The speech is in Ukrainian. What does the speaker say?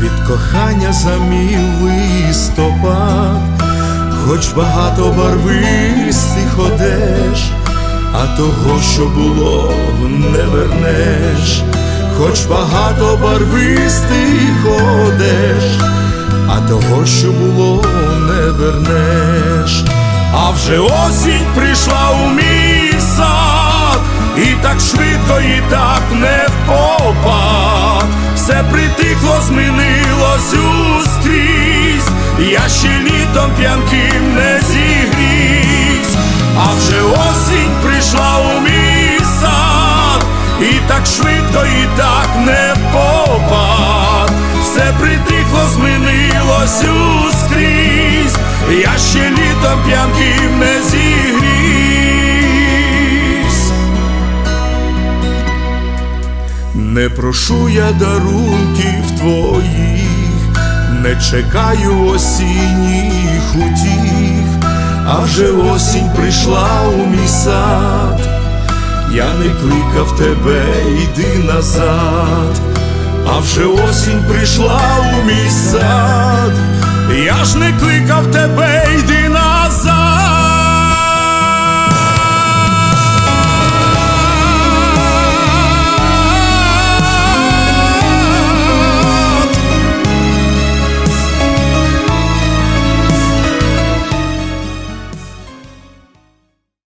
світ кохання замів листопад, хоч багато барвистих одеж, а того, що було, не вернеш, хоч багато барвистих одеж, а того, що було, не вернеш. А вже осінь прийшла у мій сад, і так швидко, і так не впопад. Все притихло, змінилось швидко, і так не впопад. Все притихло, змінилось ускрізь, я ще літом п'янким не зігрівсь. Не прошу я дарунків твоїх, не чекаю осінніх утіх, а вже осінь прийшла у мій сад, я не кликав тебе, йди назад, а вже осінь прийшла у мій сад, я ж не кликав тебе,